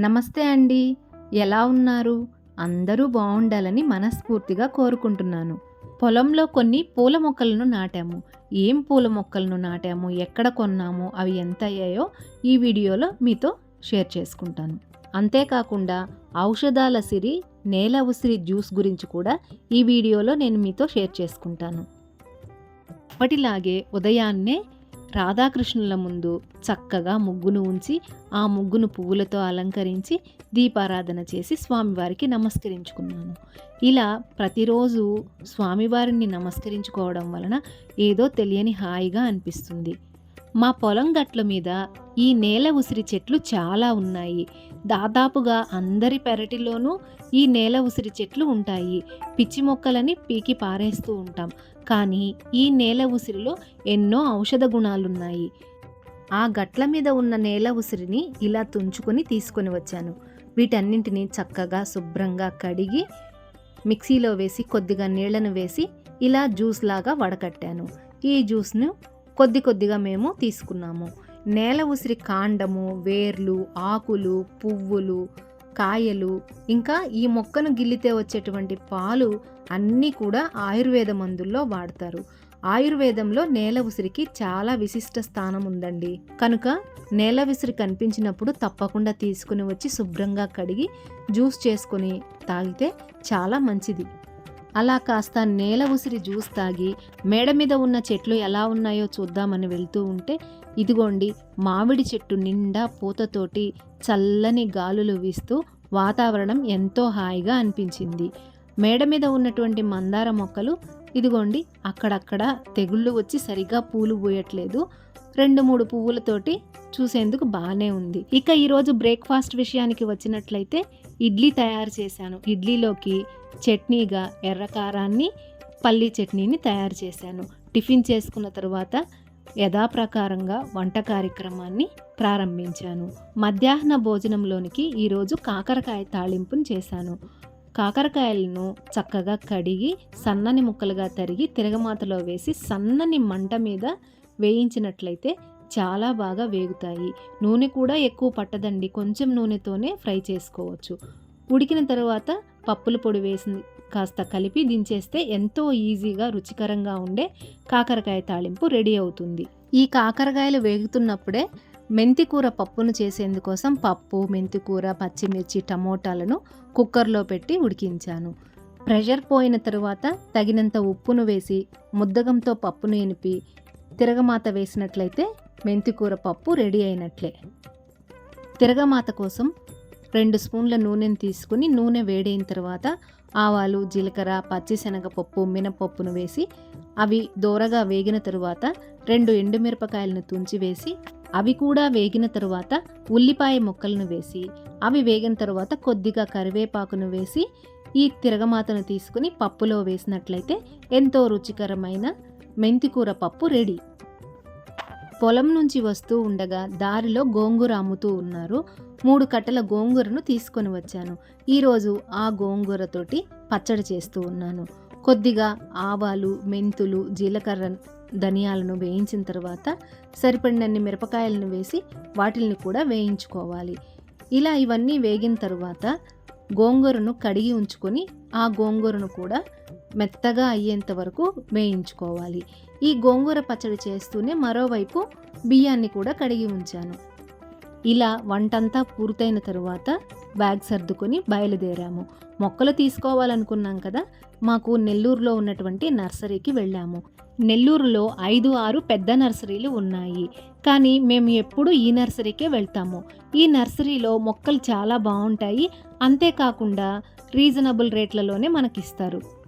నమస్తే అండి. ఎలా ఉన్నారు? అందరూ బాగుండాలని మనస్ఫూర్తిగా కోరుకుంటున్నాను. పొలంలో కొన్ని పూల మొక్కలను నాటాము. ఏం పూల మొక్కలను నాటాము? ఎక్కడ కొన్నాము? అవి ఎంత అయ్యాయో ఈ వీడియోలో మీతో షేర్ చేసుకుంటాను. అంతేకాకుండా ఔషధాల సిరి నేల ఉసిరి జ్యూస్ గురించి కూడా ఈ వీడియోలో నేను మీతో షేర్ చేసుకుంటాను. అప్పటిలాగే ఉదయాన్నే రాధాకృష్ణుల ముందు చక్కగా ముగ్గును ఉంచి ఆ ముగ్గును పువ్వులతో అలంకరించి దీపారాధన చేసి స్వామివారికి నమస్కరించుకున్నాను. ఇలా ప్రతిరోజు స్వామివారిని నమస్కరించుకోవడం వలన ఏదో తెలియని హాయిగా అనిపిస్తుంది. మా పొలం గట్ల మీద ఈ నేల ఉసిరి చెట్లు చాలా ఉన్నాయి. దాదాపుగా అందరి పెరటిలోనూ ఈ నేల ఉసిరి చెట్లు ఉంటాయి. పిచ్చి మొక్కలని పీకి పారేస్తూ ఉంటాం. కానీ ఈ నేల ఉసిరిలో ఎన్నో ఔషధ గుణాలున్నాయి. ఆ గట్ల మీద ఉన్న నేల ఉసిరిని ఇలా తుంచుకొని తీసుకొని వచ్చాను. వీటన్నింటినీ చక్కగా శుభ్రంగా కడిగి మిక్సీలో వేసి కొద్దిగా నీళ్ళను వేసి ఇలా జ్యూస్ లాగా వడకట్టాను. ఈ జ్యూస్ను కొద్ది కొద్దిగా మేము తీసుకున్నాము. నేల ఉసిరి కాండము వేర్లు ఆకులు పువ్వులు కాయలు ఇంకా ఈ మొక్కను గిల్లితే వచ్చేటువంటి పాలు అన్నీ కూడా ఆయుర్వేద మందుల్లో వాడతారు. ఆయుర్వేదంలో నేల ఉసిరికి చాలా విశిష్ట స్థానం ఉందండి. కనుక నేల విసిరి కనిపించినప్పుడు తప్పకుండా తీసుకుని వచ్చి శుభ్రంగా కడిగి జ్యూస్ చేసుకొని తాగితే చాలా మంచిది. అలా కాస్త నేల ఉసిరి జ్యూస్ తాగి మేడ మీద ఉన్న చెట్లు ఎలా ఉన్నాయో చూద్దామని వెళ్తూ ఉంటే ఇదిగోండి మామిడి చెట్టు నిండా పూతతోటి చల్లని గాలులు వీస్తూ వాతావరణం ఎంతో హాయిగా అనిపించింది. మేడ మీద ఉన్నటువంటి మందార మొక్కలు ఇదిగోండి అక్కడక్కడ తెగుళ్ళు వచ్చి సరిగా పూలు పూయట్లేదు. రెండు మూడు పువ్వులతోటి చూసేందుకు బాగానే ఉంది. ఇక ఈరోజు బ్రేక్ఫాస్ట్ విషయానికి వచ్చినట్లయితే ఇడ్లీ తయారు చేశాను. ఇడ్లీలోకి చట్నీగా ఎర్రకారాన్ని పల్లీ చట్నీని తయారు చేశాను. టిఫిన్ చేసుకున్న తర్వాత యథాప్రకారంగా వంట కార్యక్రమాన్ని ప్రారంభించాను. మధ్యాహ్న భోజనంలోనికి ఈరోజు కాకరకాయ తాళింపును చేశాను. కాకరకాయలను చక్కగా కడిగి సన్నని ముక్కలుగా తరిగి తిరగమాతలో వేసి సన్నని మంట మీద వేయించినట్లయితే చాలా బాగా వేగుతాయి. నూనె కూడా ఎక్కువ పట్టదండి. కొంచెం నూనెతోనే ఫ్రై చేసుకోవచ్చు. ఉడికిన తర్వాత పప్పుల పొడి వేసి కాస్త కలిపి దించేస్తే ఎంతో ఈజీగా రుచికరంగా ఉండే కాకరకాయ తాళింపు రెడీ అవుతుంది. ఈ కాకరకాయలు వేగుతున్నప్పుడే మెంతికూర పప్పును చేసేందుకోసం పప్పు మెంతికూర పచ్చిమిర్చి టమోటాలను కుక్కర్లో పెట్టి ఉడికించాను. ప్రెషర్ పోయిన తరువాత తగినంత ఉప్పును వేసి ముద్దగంతో పప్పును ఎనిపి తిరగమాత వేసినట్లయితే మెంతికూర పప్పు రెడీ అయినట్లే. తిరగమాత కోసం రెండు స్పూన్ల నూనెను తీసుకుని నూనె వేడైన తర్వాత ఆవాలు జీలకర్ర పచ్చిశనగపప్పు మినపప్పును వేసి అవి దోరగా వేగిన తరువాత రెండు ఎండుమిరపకాయలను తుంచి వేసి అవి కూడా వేగిన తరువాత ఉల్లిపాయ ముక్కలను వేసి అవి వేగిన తరువాత కొద్దిగా కరివేపాకును వేసి ఈ తిరగమాతను తీసుకుని పప్పులో వేసినట్లయితే ఎంతో రుచికరమైన మెంతికూర పప్పు రెడీ. పొలం నుంచి వస్తూ ఉండగా దారిలో గోంగూర అమ్ముతూ ఉన్నారు. మూడు కట్టల గోంగూరను తీసుకొని వచ్చాను. ఈరోజు ఆ గోంగూరతోటి పచ్చడి చేస్తూ ఉన్నాను. కొద్దిగా ఆవాలు మెంతులు జీలకర్ర ధనియాలను వేయించిన తర్వాత సరిపడినన్ని మిరపకాయలను వేసి వాటిల్ని కూడా వేయించుకోవాలి. ఇలా ఇవన్నీ వేగిన తర్వాత గోంగూరను కడిగి ఉంచుకొని ఆ గోంగూరను కూడా మెత్తగా అయ్యేంత వరకు వేయించుకోవాలి. ఈ గోంగూర పచ్చడి చేస్తూనే మరోవైపు బియ్యాన్ని కూడా కడిగి ఉంచాను. ఇలా వంటంతా పూర్తయిన తరువాత బ్యాగ్ సర్దుకొని బయలుదేరాము. మొక్కలు తీసుకోవాలనుకున్నాం కదా మాకు నెల్లూరులో ఉన్నటువంటి నర్సరీకి వెళ్ళాము. నెల్లూరులో ఐదు ఆరు పెద్ద నర్సరీలు ఉన్నాయి. కానీ మేము ఎప్పుడు ఈ నర్సరీకే వెళ్తాము. ఈ నర్సరీలో మొక్కలు చాలా బాగుంటాయి. అంతేకాకుండా రీజనబుల్ రేట్లలోనే మనకిస్తారు.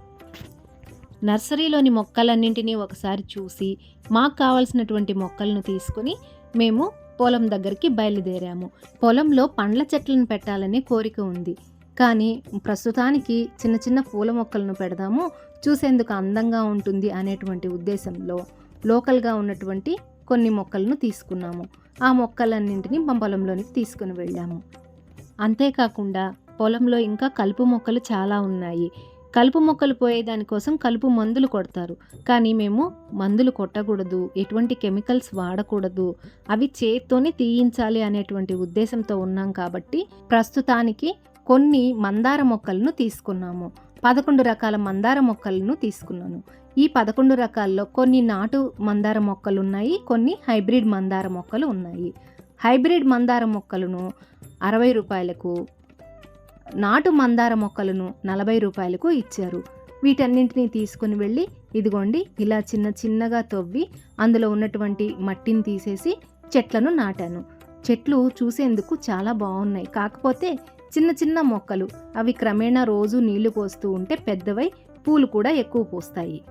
నర్సరీలోని మొక్కలన్నింటినీ ఒకసారి చూసి మాకు కావాల్సినటువంటి మొక్కలను తీసుకుని మేము పొలం దగ్గరికి బయలుదేరాము. పొలంలో పండ్ల చెట్లను పెట్టాలనే కోరిక ఉంది. కానీ ప్రస్తుతానికి చిన్న చిన్న పూల మొక్కలను పెడదాము చూసేందుకు అందంగా ఉంటుంది అనేటువంటి ఉద్దేశంలో లోకల్గా ఉన్నటువంటి కొన్ని మొక్కలను తీసుకున్నాము. ఆ మొక్కలన్నింటినీ మా పొలంలోనికి తీసుకుని వెళ్ళాము. అంతేకాకుండా పొలంలో ఇంకా కలుపు మొక్కలు చాలా ఉన్నాయి. కలుపు మొక్కలు పోయేదానికోసం కలుపు మందులు కొడతారు. కానీ మేము మందులు కొట్టకూడదు ఎటువంటి కెమికల్స్ వాడకూడదు అవి చేత్తోనే తీయించాలి అనేటువంటి ఉద్దేశంతో ఉన్నాం కాబట్టి ప్రస్తుతానికి కొన్ని మందార మొక్కలను తీసుకున్నాము. పదకొండు రకాల మందార మొక్కలను తీసుకున్నాను. ఈ పదకొండు రకాల్లో కొన్ని నాటు మందార మొక్కలు ఉన్నాయి కొన్ని హైబ్రిడ్ మందార మొక్కలు ఉన్నాయి. హైబ్రిడ్ మందార మొక్కలను అరవై రూపాయలకు నాటు మందార మొక్కలను నలభై రూపాయలకు ఇచ్చారు. వీటన్నింటినీ తీసుకుని వెళ్ళి ఇదిగోండి ఇలా చిన్న చిన్నగా తవ్వి అందులో ఉన్నటువంటి మట్టిని తీసేసి చెట్లను నాటాను. చెట్లు చూసేందుకు చాలా బాగున్నాయి. కాకపోతే చిన్న చిన్న మొక్కలు అవి క్రమేణా రోజు నీళ్ళు పోస్తూ ఉంటే పెద్దవై పూలు కూడా ఎక్కువ పూస్తాయి.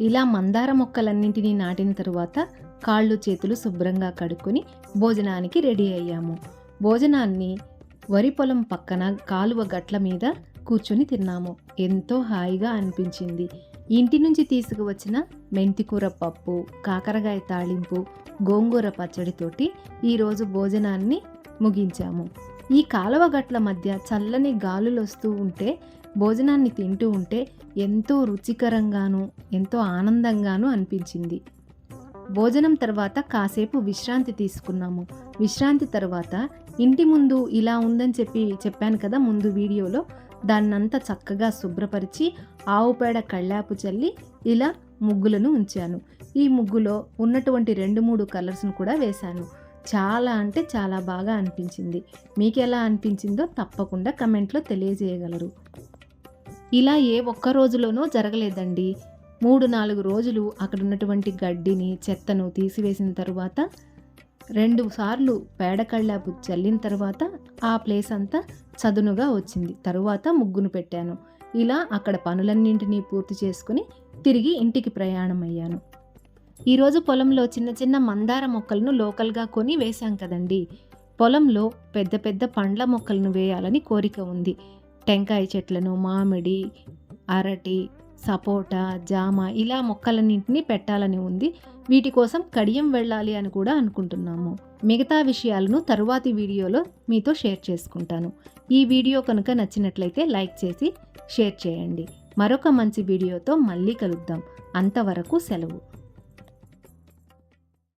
ఇలా మందార మొక్కలన్నింటినీ నాటిన తరువాత కాళ్ళు చేతులు శుభ్రంగా కడుక్కొని భోజనానికి రెడీ అయ్యాము. భోజనాన్ని వరి పొలం పక్కన కాలువ గట్ల మీద కూర్చొని తిన్నాము. ఎంతో హాయిగా అనిపించింది. ఇంటి నుంచి తీసుకువచ్చిన మెంతికూర పప్పు కాకరకాయ తాళింపు గోంగూర పచ్చడితోటి ఈరోజు భోజనాన్ని ముగించాము. ఈ కాలువ గట్ల మధ్య చల్లని గాలులు వస్తూ ఉంటే భోజనాన్ని తింటూ ఉంటే ఎంతో రుచికరంగాను ఎంతో ఆనందంగాను అనిపించింది. భోజనం తర్వాత కాసేపు విశ్రాంతి తీసుకున్నాము. విశ్రాంతి తర్వాత ఇంటి ముందు ఇలా ఉందని చెప్పి చెప్పాను కదా ముందు వీడియోలో దాన్నంతా చక్కగా శుభ్రపరిచి ఆవు పేడ కళ్ళాపు చల్లి ఇలా ముగ్గులను ఉంచాను. ఈ ముగ్గులో ఉన్నటువంటి రెండు మూడు కలర్స్ను కూడా వేశాను. చాలా అంటే చాలా బాగా అనిపించింది. మీకు ఎలా అనిపించిందో తప్పకుండా కమెంట్లో తెలియజేయగలరు. ఇలా ఏ ఒక్క రోజులోనూ జరగలేదండి. మూడు నాలుగు రోజులు అక్కడ ఉన్నటువంటి గడ్డిని చెత్తను తీసివేసిన తరువాత రెండు సార్లు పేడకళ్ళాపు చల్లిన తర్వాత ఆ ప్లేస్ అంతా చదునుగా వచ్చింది. తరువాత ముగ్గును పెట్టాను. ఇలా అక్కడ పనులన్నింటినీ పూర్తి చేసుకుని తిరిగి ఇంటికి ప్రయాణం అయ్యాను ఈరోజు పొలంలో చిన్న చిన్న మందార మొక్కలను లోకల్గా కొని వేశాం కదండి. పొలంలో పెద్ద పెద్ద పండ్ల మొక్కలను వేయాలని కోరిక ఉంది. టెంకాయ చెట్లను మామిడి అరటి సపోటా జామ ఇలా మొక్కలన్నింటినీ పెట్టాలని ఉంది. వీటి కోసం కడియం వెళ్ళాలి అని కూడా అనుకుంటున్నాము. మిగతా విషయాలను తరువాతి వీడియోలో మీతో షేర్ చేసుకుంటాను. ఈ వీడియో కనుక నచ్చినట్లయితే లైక్ చేసి షేర్ చేయండి. మరొక మంచి వీడియోతో మళ్ళీ కలుద్దాం. అంతవరకు సెలవు.